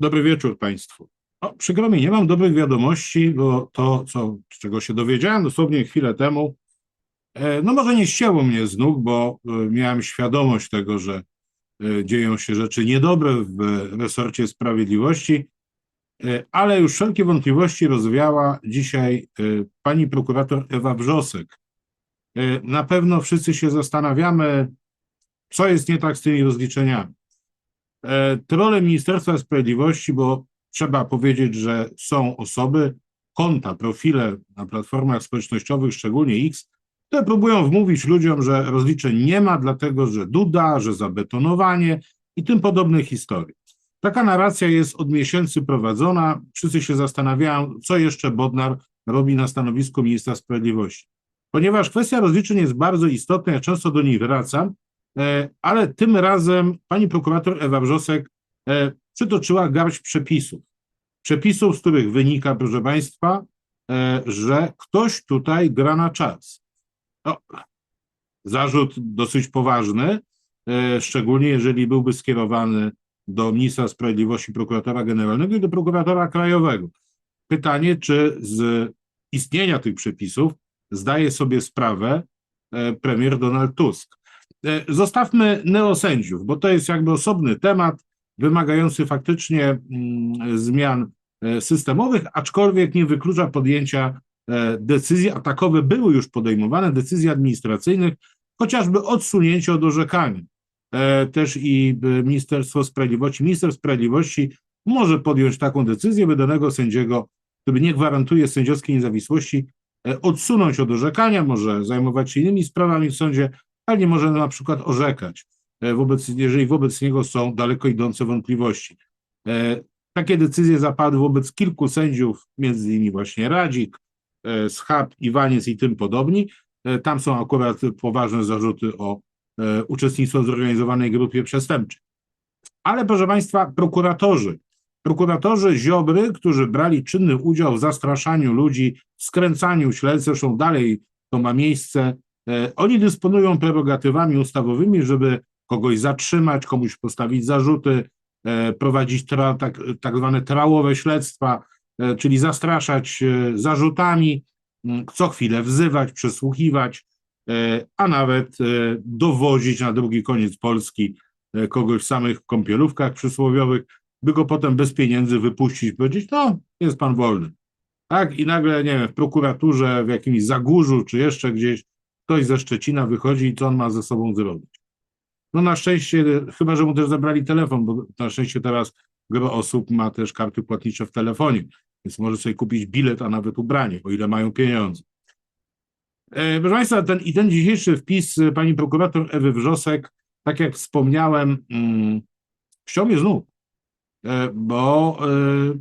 Dobry wieczór Państwu. O, przykro mi, nie mam dobrych wiadomości, bo to, co, z czego się dowiedziałem dosłownie chwilę temu, e, no może nie ścięło mnie z nóg, bo e, miałem świadomość tego, że e, dzieją się rzeczy niedobre w resorcie sprawiedliwości, ale już wszelkie wątpliwości rozwiała dzisiaj pani prokurator Ewa Wrzosek. Na pewno wszyscy się zastanawiamy, co jest nie tak z tymi rozliczeniami. E, Trole Ministerstwa Sprawiedliwości, bo trzeba powiedzieć, że są osoby, konta, profile na platformach społecznościowych, szczególnie X, które próbują wmówić ludziom, że rozliczeń nie ma, dlatego że Duda, że zabetonowanie i tym podobne historie. Taka narracja jest od miesięcy prowadzona. Wszyscy się zastanawiają, co jeszcze Bodnar robi na stanowisku ministra sprawiedliwości. Ponieważ kwestia rozliczeń jest bardzo istotna, ja często do niej wracam, ale tym razem pani prokurator Ewa Wrzosek e, przytoczyła garść przepisów. Przepisów, z których wynika, proszę państwa, e, że ktoś tutaj gra na czas. Zarzut dosyć poważny, szczególnie jeżeli byłby skierowany do ministra sprawiedliwości, prokuratora generalnego i do prokuratora krajowego. Pytanie, czy z istnienia tych przepisów zdaje sobie sprawę premier Donald Tusk. E, Zostawmy neosędziów, bo to jest jakby osobny temat, wymagający faktycznie mm, zmian e, systemowych, aczkolwiek nie wyklucza podjęcia e, decyzji, a takowe były już podejmowane, decyzji administracyjnych, chociażby odsunięcie od orzekania. Też i Ministerstwo Sprawiedliwości, minister sprawiedliwości może podjąć taką decyzję, by danego sędziego, który nie gwarantuje sędziowskiej niezawisłości, odsunąć od orzekania, może zajmować się innymi sprawami w sądzie, ale nie może na przykład orzekać, e, wobec, jeżeli wobec niego są daleko idące wątpliwości. E, takie decyzje zapadły wobec kilku sędziów, między innymi właśnie Radzik, e, Schab, Iwaniec i tym podobni. Tam są akurat poważne zarzuty o uczestnictwo w zorganizowanej grupie przestępczej. Ale proszę Państwa, prokuratorzy, prokuratorzy Ziobry, którzy brali czynny udział w zastraszaniu ludzi, skręcaniu śledztw, zresztą dalej to ma miejsce, oni dysponują prerogatywami ustawowymi, żeby kogoś zatrzymać, komuś postawić zarzuty, e, prowadzić tra, tak, tak zwane trałowe śledztwa, e, czyli zastraszać zarzutami, co chwilę wzywać, przesłuchiwać, a nawet dowozić na drugi koniec Polski kogoś w samych kąpielówkach przysłowiowych, by go potem bez pieniędzy wypuścić, powiedzieć, no, jest pan wolny. Tak, i nagle, nie wiem, w prokuraturze, w jakimś Zagórzu, czy jeszcze gdzieś ktoś ze Szczecina wychodzi i co on ma ze sobą zrobić. No na szczęście, chyba że mu też zabrali telefon, bo na szczęście teraz gro osób ma też karty płatnicze w telefonie, więc może sobie kupić bilet, a nawet ubranie, o ile mają pieniądze. E, proszę Państwa, ten, i ten dzisiejszy wpis pani prokurator Ewy Wrzosek, tak jak wspomniałem, mm, ściął mnie znów, e, bo e,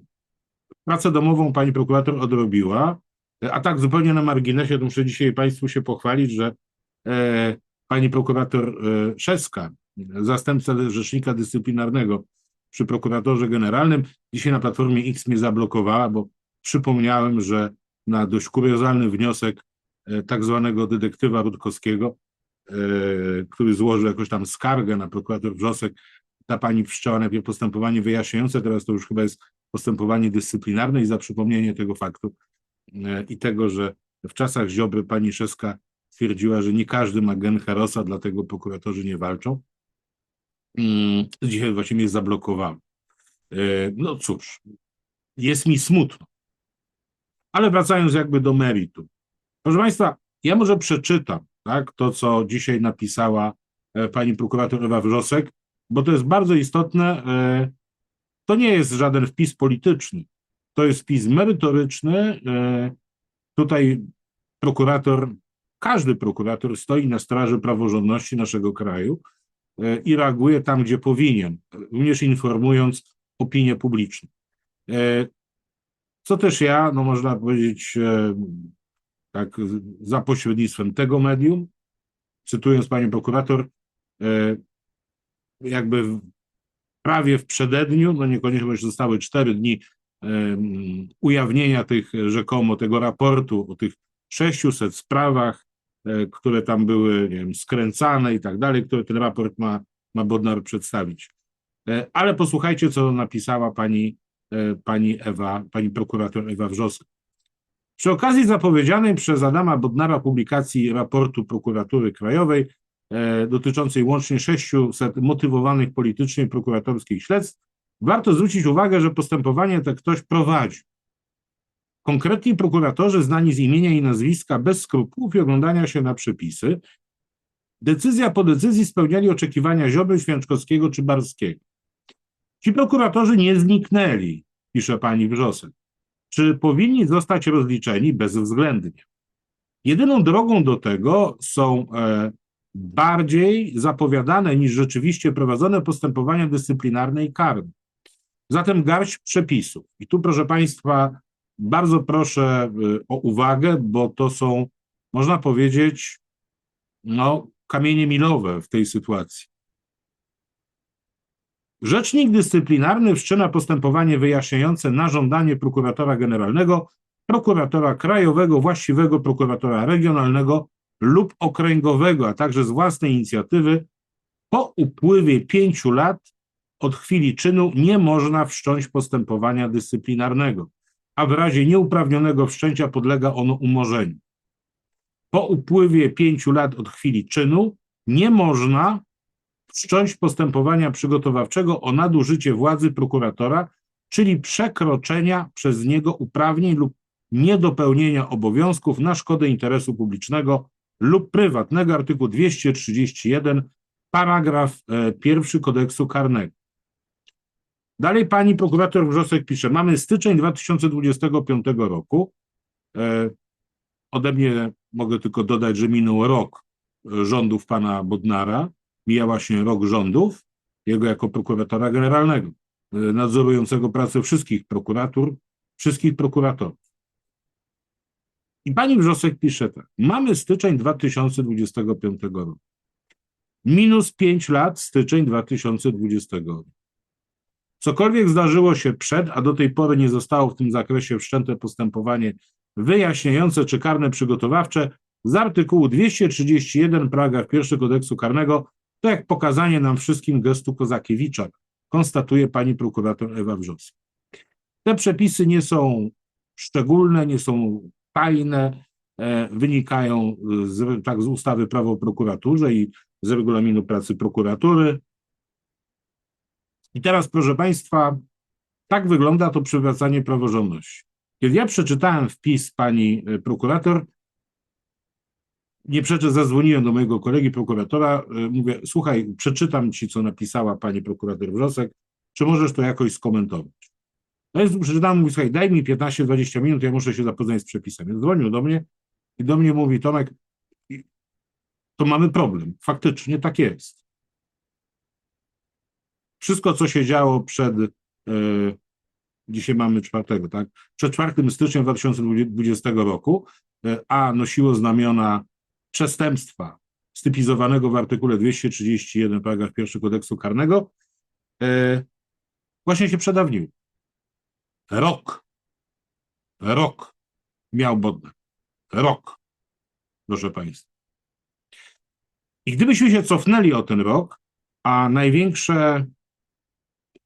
pracę domową pani prokurator odrobiła, a tak zupełnie na marginesie, to muszę dzisiaj Państwu się pochwalić, że e, pani prokurator e, Szeska, zastępca rzecznika dyscyplinarnego przy prokuratorze generalnym, dzisiaj na Platformie X mnie zablokowała, bo przypomniałem, że na dość kuriozalny wniosek e, tak zwanego detektywa Rutkowskiego, e, który złożył jakąś tam skargę na prokurator Wrzosek, ta pani wszczęła najpierw postępowanie wyjaśniające, teraz to już chyba jest postępowanie dyscyplinarne i za przypomnienie tego faktu i tego, że w czasach Ziobry pani Szeska stwierdziła, że nie każdy ma gen Herosa, dlatego prokuratorzy nie walczą. Mm, dzisiaj właśnie mnie zablokowało. E, no cóż, jest mi smutno. Ale wracając jakby do meritum. Proszę Państwa, ja może przeczytam tak, to, co dzisiaj napisała e, pani prokurator Ewa Wrzosek, bo to jest bardzo istotne. To nie jest żaden wpis polityczny. To jest wpis merytoryczny. E, tutaj prokurator, każdy prokurator stoi na straży praworządności naszego kraju e, i reaguje tam, gdzie powinien, również informując opinię publiczną. E, co też ja, no można powiedzieć, tak, za pośrednictwem tego medium, cytując panią prokurator, jakby prawie w przededniu, no niekoniecznie, bo już zostały cztery dni ujawnienia tych rzekomo tego raportu o tych 600 sprawach, e, które tam były nie wiem, skręcane i tak dalej, które ten raport ma, ma Bodnar przedstawić. E, Ale posłuchajcie, co napisała pani, e, pani Ewa, pani prokurator Ewa Wrzosek. Przy okazji zapowiedzianej przez Adama Bodnara publikacji raportu Prokuratury Krajowej e, dotyczącej łącznie 600 motywowanych politycznie prokuratorskich śledztw, warto zwrócić uwagę, że postępowanie te ktoś prowadzi. Konkretni prokuratorzy znani z imienia i nazwiska bez skrupułów i oglądania się na przepisy, decyzja po decyzji spełniali oczekiwania Ziobry, Święczkowskiego czy Barskiego. Ci prokuratorzy nie zniknęli, pisze pani Wrzosek. Czy powinni zostać rozliczeni bezwzględnie? Jedyną drogą do tego są e, bardziej zapowiadane niż rzeczywiście prowadzone postępowania dyscyplinarne i karne. Zatem garść przepisów. I tu, proszę Państwa, bardzo proszę y, o uwagę, bo to są, można powiedzieć, no, kamienie milowe w tej sytuacji. Rzecznik dyscyplinarny wszczyna postępowanie wyjaśniające na żądanie prokuratora generalnego, prokuratora krajowego, właściwego prokuratora regionalnego lub okręgowego, a także z własnej inicjatywy po upływie pięciu lat od chwili czynu nie można wszcząć postępowania dyscyplinarnego, a w razie nieuprawnionego wszczęcia podlega ono umorzeniu. Po upływie pięciu lat od chwili czynu nie można wszcząć postępowania przygotowawczego o nadużycie władzy prokuratora, czyli przekroczenia przez niego uprawnień lub niedopełnienia obowiązków na szkodę interesu publicznego lub prywatnego, artykuł 231, paragraf e, pierwszy kodeksu karnego. Dalej pani prokurator Wrzosek pisze, mamy styczeń 2025 roku. E, ode mnie mogę tylko dodać, że minął rok e, rządów pana Bodnara, mija właśnie rok rządów, jego jako prokuratora generalnego, e, nadzorującego pracę wszystkich prokuratur, wszystkich prokuratorów. I pani Wrzosek pisze tak, mamy styczeń 2025 roku. Minus 5 lat styczeń 2020 roku. Cokolwiek zdarzyło się przed, a do tej pory nie zostało w tym zakresie wszczęte postępowanie wyjaśniające czy karne przygotowawcze z artykułu 231 paragraf 1 kodeksu karnego, to jak pokazanie nam wszystkim gestu Kozakiewicza, konstatuje pani prokurator Ewa Wrzosek. Te przepisy nie są szczególne, nie są tajne, e, wynikają z, tak, z ustawy prawo o prokuraturze i z regulaminu pracy prokuratury. I teraz, proszę Państwa, tak wygląda to przywracanie praworządności. Kiedy ja przeczytałem wpis pani e, prokurator, nie przeczę, zadzwoniłem do mojego kolegi prokuratora, e, mówię, słuchaj, przeczytam ci, co napisała pani prokurator Wrzosek, czy możesz to jakoś skomentować? No więc przeczytałem, mówi, słuchaj, daj mi 15-20 minut, ja muszę się zapoznać z przepisem. Więc dzwonił do mnie i do mnie mówi, Tomek, to mamy problem. Faktycznie tak jest. Wszystko, co się działo przed, e, dzisiaj mamy czwartego, tak? Przed 4 stycznia 2020 roku, e, a nosiło znamiona przestępstwa stypizowanego w artykule 231 paragraf 1 kodeksu karnego, e, właśnie się przedawnił. Rok. Rok miał Bodnar. Rok. Proszę Państwa. I gdybyśmy się cofnęli o ten rok, a największe,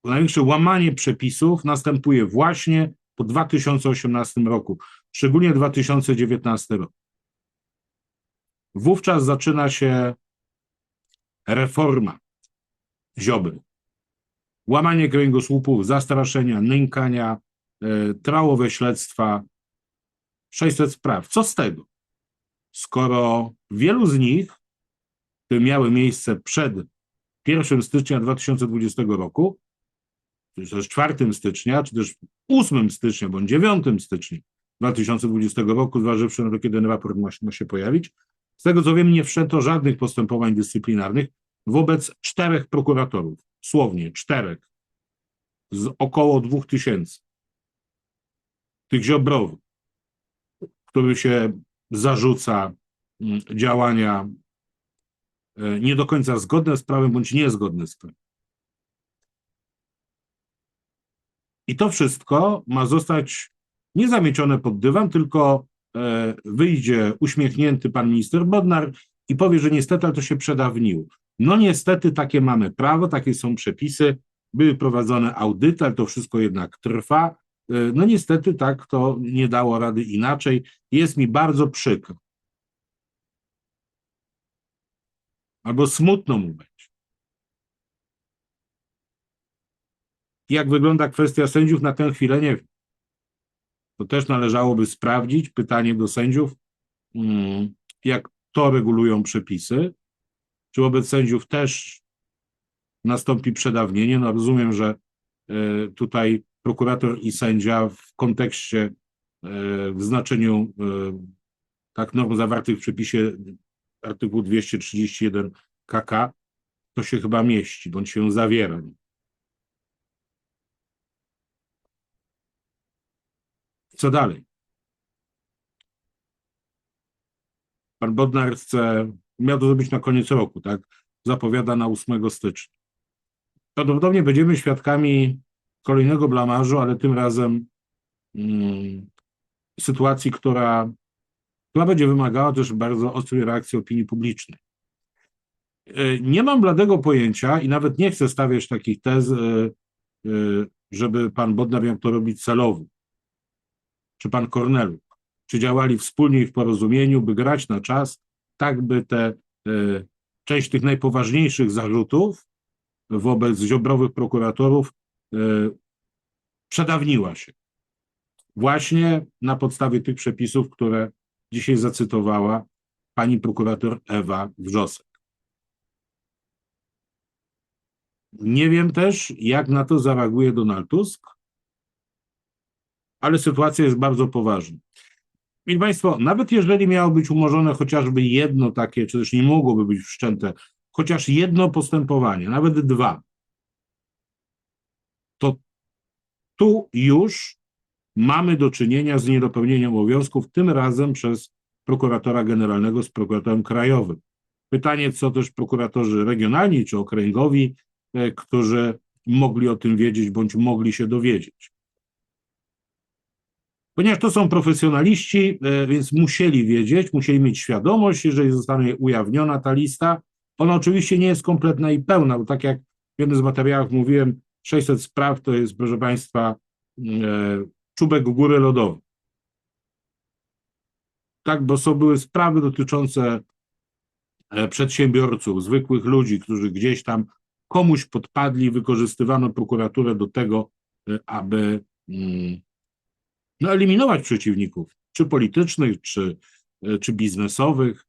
największe łamanie przepisów następuje właśnie po 2018 roku, szczególnie 2019 rok. Wówczas zaczyna się reforma Ziobry. Łamanie kręgosłupów, zastraszenia, nękania, e, trałowe śledztwa, 600 spraw. Co z tego? Skoro wielu z nich, które miały miejsce przed 1 stycznia 2020 roku, czy też 4 stycznia, czy też 8 stycznia, bądź 9 stycznia 2020 roku, zważywszy na to, kiedy raport ma, ma się pojawić, z tego co wiem, nie wszczęto żadnych postępowań dyscyplinarnych wobec czterech prokuratorów, słownie czterech, z około dwóch tysięcy. Tych ziobrowych, którym się zarzuca mm, działania e, nie do końca zgodne z prawem bądź niezgodne z prawem. I to wszystko ma zostać nie zamiecione pod dywan, tylko e, wyjdzie uśmiechnięty pan minister Bodnar i powie, że niestety ale to się przedawniło. No niestety takie mamy prawo, takie są przepisy były prowadzone audyty, ale to wszystko jednak trwa. E, No niestety tak to nie dało rady inaczej. Jest mi bardzo przykro. Albo smutno mu. Jak wygląda kwestia sędziów na tę chwilę, nie wiem. To też należałoby sprawdzić. Pytanie do sędziów, mm, jak to regulują przepisy. Czy wobec sędziów też nastąpi przedawnienie? No rozumiem, że e, tutaj prokurator i sędzia w kontekście, e, w znaczeniu e, tak norm zawartych w przepisie artykułu 231 KK, to się chyba mieści, bądź się zawiera. Co dalej? Pan Bodnar chce, miał to zrobić na koniec roku, tak? Zapowiada na 8 stycznia. Prawdopodobnie będziemy świadkami kolejnego blamażu, ale tym razem mm, sytuacji, która, która będzie wymagała też bardzo ostrej reakcji opinii publicznej. E, Nie mam bladego pojęcia i nawet nie chcę stawiać takich tez, e, e, żeby pan Bodnar miał to robić celowo czy pan Kornelu, czy działali wspólnie i w porozumieniu, by grać na czas, tak by te e, część tych najpoważniejszych zarzutów wobec ziobrowych prokuratorów e, przedawniła się. Właśnie na podstawie tych przepisów, które dzisiaj zacytowała pani prokurator Ewa Wrzosek. Nie wiem też, jak na to zareaguje Donald Tusk, ale sytuacja jest bardzo poważna. Mili Państwo, nawet jeżeli miało być umorzone chociażby jedno takie, czy też nie mogłoby być wszczęte, chociaż jedno postępowanie, nawet dwa, to tu już mamy do czynienia z niedopełnieniem obowiązków, tym razem przez prokuratora generalnego z prokuratorem krajowym. Pytanie, co też prokuratorzy regionalni czy okręgowi, e, którzy mogli o tym wiedzieć bądź mogli się dowiedzieć. Ponieważ to są profesjonaliści, e, więc musieli wiedzieć, musieli mieć świadomość, jeżeli zostanie ujawniona ta lista. Ona oczywiście nie jest kompletna i pełna, bo tak jak w jednym z materiałów mówiłem, 600 spraw to jest, proszę Państwa, e, czubek góry lodowej. Tak, bo są były sprawy dotyczące e, przedsiębiorców, zwykłych ludzi, którzy gdzieś tam komuś podpadli, wykorzystywano prokuraturę do tego, aby mm, no, eliminować przeciwników, czy politycznych, czy, e, czy biznesowych.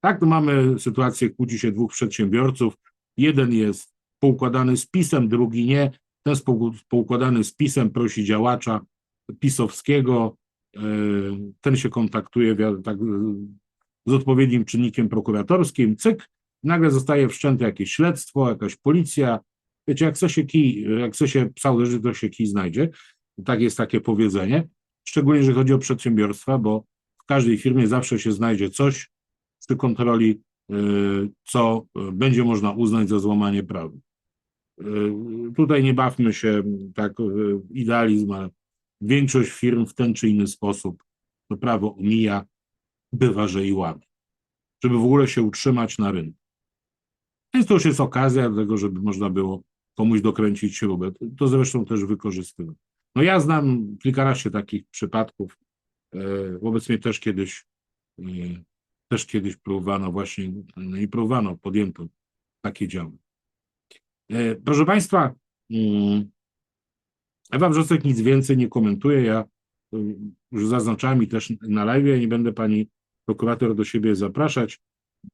Tak, to mamy sytuację, kłóci się dwóch przedsiębiorców. Jeden jest poukładany z pisem, drugi nie. Ten poukładany z pisem prosi działacza pisowskiego. e, Ten się kontaktuje tak, z odpowiednim czynnikiem prokuratorskim. Cyk, nagle zostaje wszczęte jakieś śledztwo, jakaś policja. Wiecie, jak chce się kij, jak chce się psa to się kij znajdzie. Tak jest takie powiedzenie szczególnie jeżeli chodzi o przedsiębiorstwa, bo w każdej firmie zawsze się znajdzie coś przy kontroli, y, co y, będzie można uznać za złamanie prawa. Y, Tutaj nie bawmy się tak idealizm, ale większość firm w ten czy inny sposób to prawo omija, bywa, że i łamie, żeby w ogóle się utrzymać na rynku. Więc to już jest okazja do tego, żeby można było komuś dokręcić śrubę. To zresztą też wykorzystywać. No ja znam kilkanaście takich przypadków. E, Wobec mnie też kiedyś, e, też kiedyś próbowano właśnie, no nie próbowano, podjęto takie działania. E, Proszę Państwa, mm, Ewa Wrzosek nic więcej nie komentuje. Ja już zaznaczałem i też na live, nie będę pani prokurator do siebie zapraszać,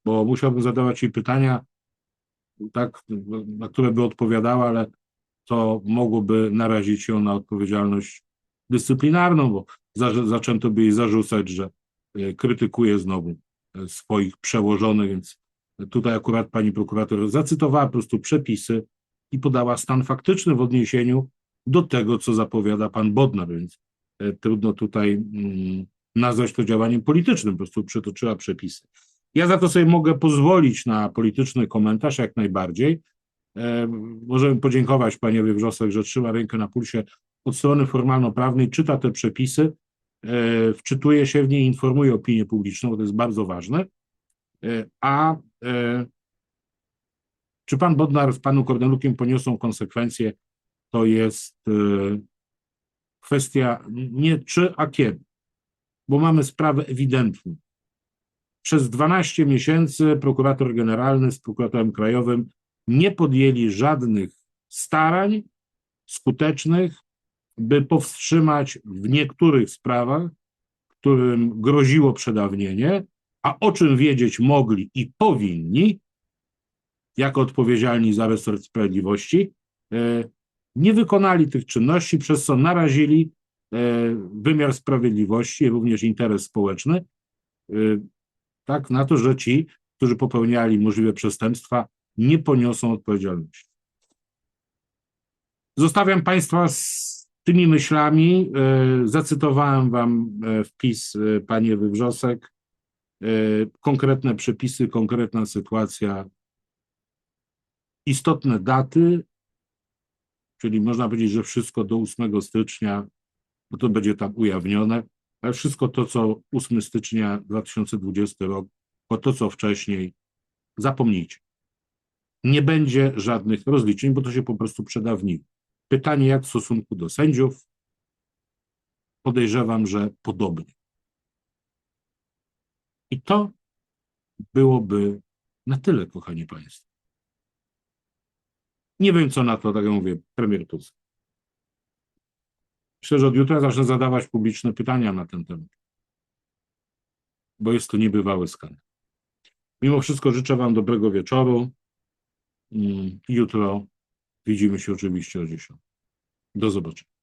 bo musiałbym zadawać jej pytania, tak, na które by odpowiadała, ale to mogłoby narazić ją na odpowiedzialność dyscyplinarną, bo za, zaczęto by jej zarzucać, że e, krytykuje znowu e, swoich przełożonych, więc tutaj akurat pani prokurator zacytowała po prostu przepisy i podała stan faktyczny w odniesieniu do tego, co zapowiada pan Bodnar, więc e, trudno tutaj mm, nazwać to działaniem politycznym, po prostu przytoczyła przepisy. Ja za to sobie mogę pozwolić na polityczny komentarz jak najbardziej, Możemy podziękować panie Wrzosek, że trzyma rękę na pulsie od strony formalno-prawnej, czyta te przepisy, e, wczytuje się w nie, informuje opinię publiczną, bo to jest bardzo ważne. E, A e, czy pan Bodnar z panu Kornelukiem poniosą konsekwencje? to jest kwestia nie czy, a kiedy. Bo mamy sprawę ewidentną. Przez 12 miesięcy prokurator generalny z prokuratorem krajowym nie podjęli żadnych starań skutecznych, by powstrzymać w niektórych sprawach, którym groziło przedawnienie, a o czym wiedzieć mogli i powinni, jako odpowiedzialni za resort sprawiedliwości, e, nie wykonali tych czynności, przez co narazili e, wymiar sprawiedliwości, również interes społeczny, e, tak, na to, że ci, którzy popełniali możliwe przestępstwa, nie poniosą odpowiedzialności. Zostawiam Państwa z tymi myślami. E, Zacytowałem Wam e, wpis e, pani Ewy Konkretne przepisy, konkretna sytuacja, istotne daty, czyli można powiedzieć, że wszystko do 8 stycznia, bo to będzie tam ujawnione, ale wszystko to, co 8 stycznia 2020 rok, bo to, co wcześniej, zapomnijcie. Nie będzie żadnych rozliczeń, bo to się po prostu przedawniło. Pytanie, jak w stosunku do sędziów? Podejrzewam, że podobnie. I to byłoby na tyle, kochani Państwo. Nie wiem, co na to, tak jak mówię, premier Tusk. Myślę, że od jutra zacznę zadawać publiczne pytania na ten temat, bo jest to niebywały skandal. Mimo wszystko życzę Wam dobrego wieczoru. Mm, Jutro widzimy się oczywiście o 10. Do zobaczenia.